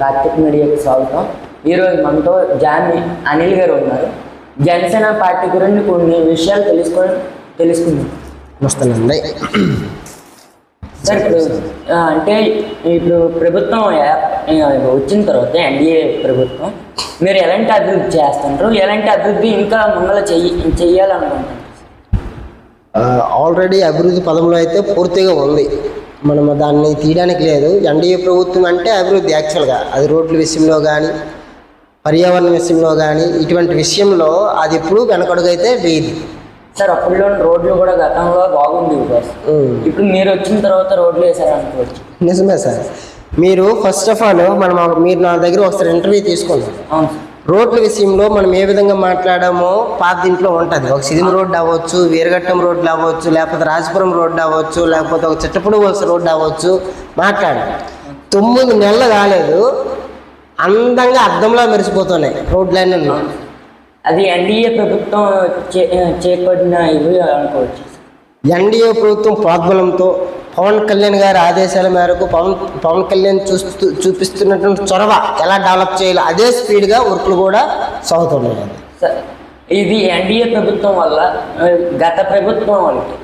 కార్తిక్ మీడియాకి స్వాగతం. ఈరోజు మనతో జామి అనిల్ గారు ఉన్నారు. జనసేన పార్టీ గురించి కొన్ని విషయాలు తెలుసుకొని తెలుసుకుందాం. వస్తానండి సార్ ఇప్పుడు అంటే ఇప్పుడు ప్రభుత్వం వచ్చిన తర్వాత ఎన్డీఏ ప్రభుత్వం మీరు ఎలాంటి అభివృద్ధి చేస్తుంటారు ఎలాంటి అభివృద్ధి ఇంకా ముందర చెయ్యి చెయ్యాలనుకుంటున్నారు? ఆల్రెడీ అభివృద్ధి పదంలో అయితే పూర్తిగా ఉంది. మనం దాన్ని తీయడానికి లేదు. ఎన్డీఏ ప్రభుత్వం అంటే అభివృద్ధి యాక్చువల్గా అది రోడ్ల విషయంలో కానీ పర్యావరణ విషయంలో కానీ ఇటువంటి విషయంలో అది ఎప్పుడు వెనకడుగైతే లేదు సార్ అప్పుడులో రోడ్లు కూడా గతంలో బాగుంది. ఇప్పుడు మీరు వచ్చిన తర్వాత రోడ్లు వేసారనుకోవచ్చు నిజమే సార్. మీరు ఫస్ట్ ఆఫ్ ఆల్ మనం మీరు నా దగ్గర ఒకసారి ఇంటర్వ్యూ తీసుకున్నాం అవును సార్. రోడ్ల విషయంలో మనం ఏ విధంగా మాట్లాడామో పాత దీంట్లో ఉంటుంది. ఒక సిదిమ రోడ్డు అవ్వచ్చు వీరఘట్టం రోడ్లు అవ్వచ్చు లేకపోతే రాజపురం రోడ్డు అవ్వచ్చు లేకపోతే ఒక చిట్టపుడు వలస రోడ్డు అవ్వచ్చు మాట్లాడు. తొమ్మిది నెలలు కాలేదు అందంగా అద్దంలా మెరిసిపోతున్నాయి రోడ్లన్నీ. అది ఎన్డీఏ ప్రభుత్వం చే చేపడిన ఇవి అనుకోవచ్చు. ఎన్డీఏ ప్రభుత్వం ప్రోద్బలంతో పవన్ కళ్యాణ్ గారి ఆదేశాల మేరకు పవన్ పవన్ కళ్యాణ్ చూస్తూ చూపిస్తున్నటువంటి చొరవ ఎలా డెవలప్ చేయాలో అదే స్పీడ్గా వర్కులు కూడా సాగుతున్నాయి సార్ ఇది ఎన్డీఏ ప్రభుత్వం వల్ల గత ప్రభుత్వం వాళ్ళకి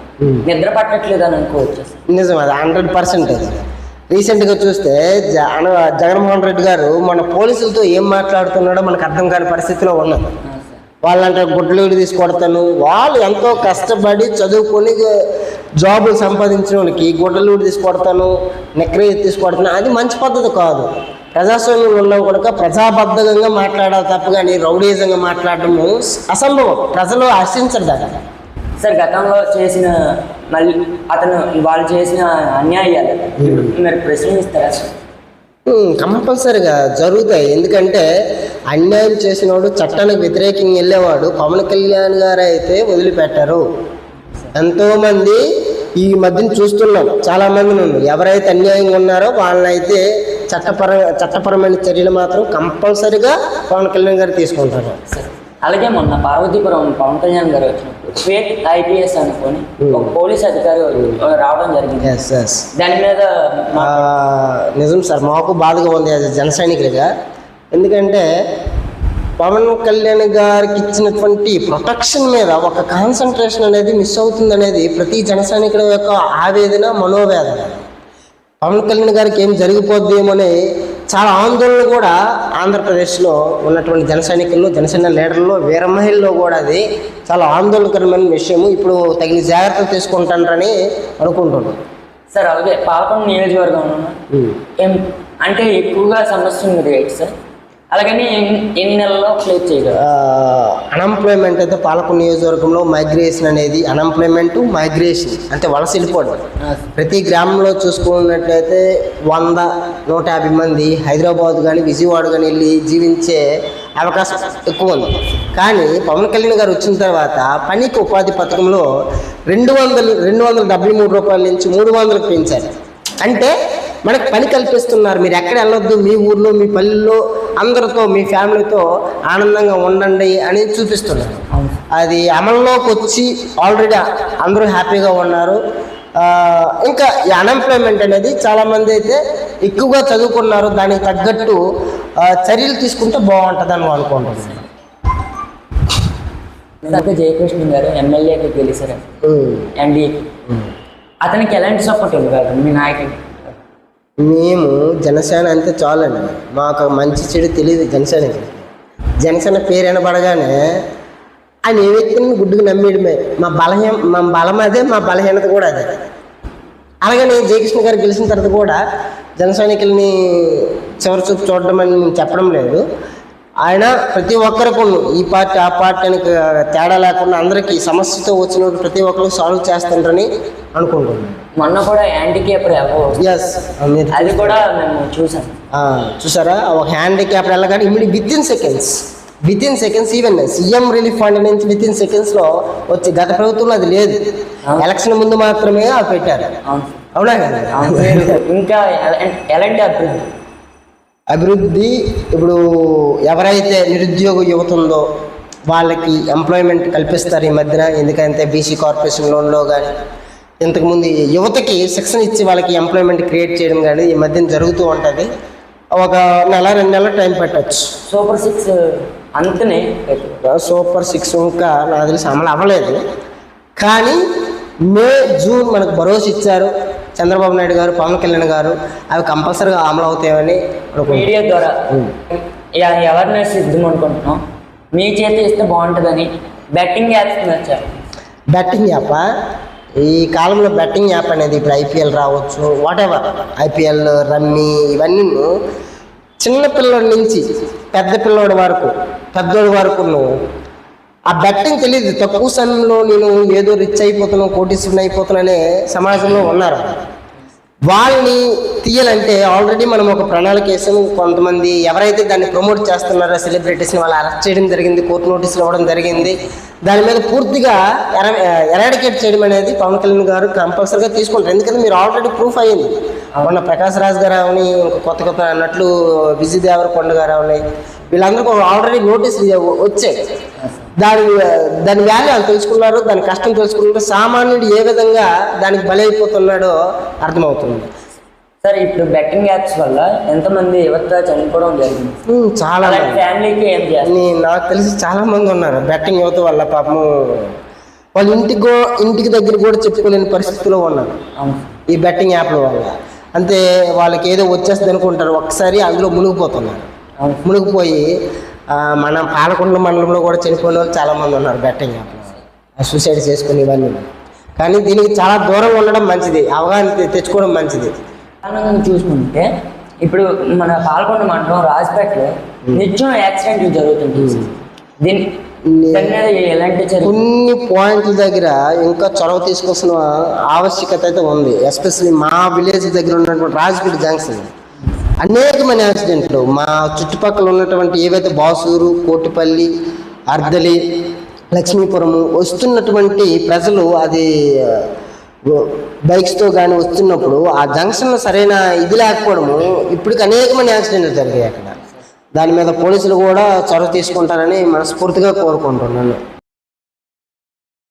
నిద్ర పట్టట్లేదు అని అనుకోవచ్చు. నిజం అది హండ్రెడ్ పర్సెంటేజ్ రీసెంట్గా చూస్తే జగన్మోహన్ రెడ్డి గారు మన పోలీసులతో ఏం మాట్లాడుతున్నాడో మనకు అర్థం కాని పరిస్థితిలో ఉన్నది వాళ్ళంటే గుడ్డలూడి తీసి కొడతాను వాళ్ళు ఎంతో కష్టపడి చదువుకొని జాబులు సంపాదించిన వాళ్ళకి గుడ్డలూడి తీసి కొడతాను నెక్కరీ తీసి కొడతాను అది మంచి పద్ధతి కాదు. ప్రజాస్వామ్యంలో ఉన్నాం కనుక ప్రజాబద్ధంగా మాట్లాడాలి తప్ప కానీ రౌడీజంగా మాట్లాడటము అసంభవం. ప్రజలు హర్షించరు దాన్ని. సార్ గతంలో చేసిన మళ్ళీ అతను వాళ్ళు చేసిన అన్యాయాలు. మీరు ప్రశ్నిస్తారా సార్? కంపల్సరిగా జరుగుతాయి. ఎందుకంటే అన్యాయం చేసినవాడు చట్టానికి వ్యతిరేకంగా వెళ్ళేవాడు పవన్ కళ్యాణ్ గారు అయితే వదిలిపెట్టారు. ఎంతోమంది ఈ మధ్యన చూస్తున్నాం. చాలా మంది ఎవరైతే అన్యాయంగా ఉన్నారో వాళ్ళనైతే చట్టపర చట్టపరమైన చర్యలు మాత్రం కంపల్సరిగా పవన్ కళ్యాణ్ గారు తీసుకుంటారు. అలాగే మొన్న పార్వతీపురం పవన్ కళ్యాణ్ గారు వచ్చిన ఫేక్ ఐపీఎస్ అనుకొని ఒక పోలీస్ అధికారి రావడం జరిగింది. దాని మీద మా- నిజం సార్ మాకు బాధగా ఉంది యాజ్ జన సైనికులుగా. ఎందుకంటే పవన్ కళ్యాణ్ గారికి ఇచ్చినటువంటి ప్రొటెక్షన్ మీద ఒక కాన్సన్ట్రేషన్ అనేది మిస్ అవుతుంది అనేది ప్రతి జన సైనికుడి యొక్క ఆవేదన మనోవేదన. పవన్ కళ్యాణ్ గారికి ఏం జరిగిపోద్దేమోని చాలా ఆందోళన కూడా ఆంధ్రప్రదేశ్లో ఉన్నటువంటి జన సైనికుల్లో జనసేన లీడర్లో వీర మహిళల్లో కూడా అది చాలా ఆందోళనకరమైన విషయము. ఇప్పుడు తగిన జాగ్రత్తలు తీసుకుంటారని అనుకుంటున్నాను. సార్ అలాగే పాలకొండ నియోజకవర్గంలో అంటే ఎక్కువగా సమస్య ఉంది రేట్ సార్? అలాగని ఎన్ని నెలల్లో క్లియర్ చేయగలరు? అన్ఎంప్లాయ్మెంట్ అయితే పాలకొండ నియోజకవర్గంలో మైగ్రేషన్ అనేది అన్ఎంప్లాయ్మెంట్ మైగ్రేషన్ అంటే వలస వెళ్ళిపోవడం. ప్రతి గ్రామంలో చూసుకున్నట్లయితే వంద నూట యాభై మంది హైదరాబాద్ కానీ విజయవాడ కానీ వెళ్ళి జీవించే అవకాశం ఎక్కువ ఉంది. కానీ పవన్ కళ్యాణ్ గారు వచ్చిన తర్వాత పనికి ఉపాధి పథకంలో రెండు వందలు రెండు వందల డెబ్బై మూడు రూపాయల నుంచి మూడు వందలకు పెంచారు. అంటే మనకు పని కల్పిస్తున్నారు. మీరు ఎక్కడ వెళ్ళొద్దు? మీ ఊర్లో మీ పల్లెల్లో అందరితో మీ ఫ్యామిలీతో ఆనందంగా ఉండండి అని చూపిస్తున్నారు. అది అమల్లోకి వచ్చి ఆల్రెడీ అందరూ హ్యాపీగా ఉన్నారు. ఇంకా ఈ అన్ఎంప్లాయ్మెంట్ అనేది చాలామంది అయితే ఎక్కువగా చదువుకున్నారు. దానికి తగ్గట్టు చర్యలు తీసుకుంటే బాగుంటుంది అని అనుకుంటున్నాను జయకృష్ణ గారు ఎమ్మెల్యేకి గెలిచారు. ఎన్డీఏ అతనికి ఎలాంటి సపోర్ట్ ఇవ్వగలరు? మీ నాయకుడు మేము జనసేన అంతే చాలండి. మాకు మంచి చెడు తెలియదు జనసేనకి. జనసేన పేరు వినబడగానే ఆయన ఏ వ్యక్తిని గుడ్డుకు నమ్మేయడమే మా బలహీన మా బలం అదే మా బలహీనత కూడా అదే. అలాగని జయకృష్ణ గారు గెలిచిన తర్వాత కూడా జనసైనికుల్ని చివరి చూపు చూడడం అని నేను చెప్పడం లేదు. ఆయన ప్రతి ఒక్కరికి ఈ పార్టీ ఆ పార్టీ అని తేడా లేకుండా అందరికీ సమస్యతో వచ్చినప్పుడు ప్రతి ఒక్కరు సాల్వ్ చేస్తుంటారని అనుకుంటున్నాను. మొన్న కూడా యాంటీకేపర్ ఎస్ అది కూడా మేము చూసాం. చూసారా? ఒక హ్యాండిక్యాప్ వెళ్ళగానే immediate within seconds within seconds even CM relief fund నుంచి విత్ ఇన్ సెకండ్స్లో వచ్చి గత ప్రభుత్వంలో అది లేదు. ఎలక్షన్ ముందు మాత్రమే పెట్టారు. అవును. కదా. ఇంకా ఎలాంటి అభివృద్ధి? అభివృద్ధి ఇప్పుడు ఎవరైతే నిరుద్యోగ యువత ఉందో వాళ్ళకి ఎంప్లాయ్మెంట్ కల్పిస్తారు ఈ మధ్యన. ఎందుకంటే బీసీ కార్పొరేషన్ లోన్లో కానీ ఇంతకుముందు యువతకి శిక్షణ ఇచ్చి వాళ్ళకి ఎంప్లాయ్మెంట్ క్రియేట్ చేయడం కానీ ఈ మధ్యన జరుగుతూ ఉంటుంది. ఒక నెల రెండు నెలలు టైం పెట్టచ్చు. సూపర్ సిక్స్ అంతనే. సూపర్ సిక్స్ ఇంకా నాకు తెలిసి అమలు అవ్వలేదు. కానీ మే జూన్ మనకు భరోసా ఇచ్చారు. చంద్రబాబు నాయుడు గారు పవన్ కళ్యాణ్ గారు అవి కంపల్సరీగా అమలు అవుతాయని మీడియా ద్వారా అవేర్నెస్ ఇద్దాం అనుకుంటున్నాం. మీ చేతి ఇస్తే బాగుంటుందని బెట్టింగ్ యాప్స్ వచ్చారు బెట్టింగ్ యాప్ ఈ కాలంలో బెట్టింగ్ యాప్ అనేది ఇప్పుడు ఐపీఎల్ రావచ్చు వాటెవర్ ఐపీఎల్ రమ్మీ ఇవన్నీ చిన్న పిల్లోడి నుంచి పెద్ద పిల్లోడి వరకు పెద్దోడి వరకు నువ్వు ఆ బెట్టింగ్ తెలియదు తక్కువ సమయంలో నేను ఏదో రిచ్ అయిపోతున్నాను కోటీశ్వరుని అయిపోతున్నానే సమాజంలో ఉన్నారు. వాళ్ళని తీయాలంటే ఆల్రెడీ మనం ఒక ప్రణాళిక వేసాము. కొంతమంది ఎవరైతే దాన్ని ప్రమోట్ చేస్తున్నారో సెలబ్రిటీస్ని వాళ్ళు అరెస్ట్ చేయడం జరిగింది కోర్టు నోటీసులు ఇవ్వడం జరిగింది. దాని మీద పూర్తిగా ఎర ఎరాడికేట్ చేయడం అనేది పవన్ కళ్యాణ్ గారు కంపల్సరీగా తీసుకుంటారు. ఎందుకంటే మీరు ఆల్రెడీ ప్రూఫ్ అయ్యింది. మొన్న ప్రకాశ్ రాజ్ గారు అవని కొత్త కొత్త అన్నట్లు విజయ్ దేవరకొండ గారు అవని వీళ్ళందరికీ ఆల్రెడీ నోటీసులు వచ్చాయి. దాని దాని వాల్యూ వాళ్ళు తెలుసుకున్నారు దాని కష్టం తెలుసుకున్నారు సామాన్యుడు ఏ విధంగా దానికి బలైపోతున్నాడో అర్థమవుతుంది. సార్ ఇప్పుడు బెట్టింగ్ యాప్స్ వల్ల ఎంతమంది యువత చనిపోవడం జరిగింది? చాలా ఫ్యామిలీకి ఏం నాకు తెలిసి చాలా మంది ఉన్నారు. బెట్టింగ్ యువత వల్ల పాపము వాళ్ళ ఇంటికి గో- ఇంటికి దగ్గర కూడా చెప్పుకోలేని పరిస్థితిలో ఉన్నారు. ఈ బెట్టింగ్ యాప్ల వల్ల. అంతే వాళ్ళకి ఏదో వచ్చేస్తుంది అనుకుంటారు. ఒక్కసారి అందులో మునిగిపోతున్నారు. మునిగిపోయి మన పాలకొండ మండలంలో కూడా చనిపోయిన వాళ్ళు చాలా మంది ఉన్నారు బెట్టింగ్ యాప్లో సూసైడ్ చేసుకుని ఇవన్నీ కానీ దీనికి చాలా దూరంగా ఉండడం మంచిది. అవగాహన తెచ్చుకోవడం మంచిది. చూసుకుంటే ఇప్పుడు మన పాల్గొండ మండలం రాజపేటలో నిత్యం యాక్సిడెంట్లు జరుగుతుంది దీని కొన్ని పాయింట్ల దగ్గర ఇంకా చొరవ తీసుకొస్తున్న ఆవశ్యకత అయితే ఉంది. ఎస్పెషల్లీ మా విలేజ్ దగ్గర ఉన్నటువంటి రాజపేట జంక్షన్. అనేకమైన యాక్సిడెంట్లు. మా చుట్టుపక్కల ఉన్నటువంటి ఏవైతే బాసూరు కోటిపల్లి అర్దలి లక్ష్మీపురము వస్తున్నటువంటి ప్రజలు అది బైక్స్తో కానీ వస్తున్నప్పుడు ఆ జంక్షన్లో సరైన ఇది లేకపోవడము ఇప్పటికి అనేకమైన యాక్సిడెంట్లు జరిగాయి అక్కడ. దాని మీద పోలీసులు కూడా చొరవ తీసుకుంటారని మనస్ఫూర్తిగా కోరుకుంటున్నాను.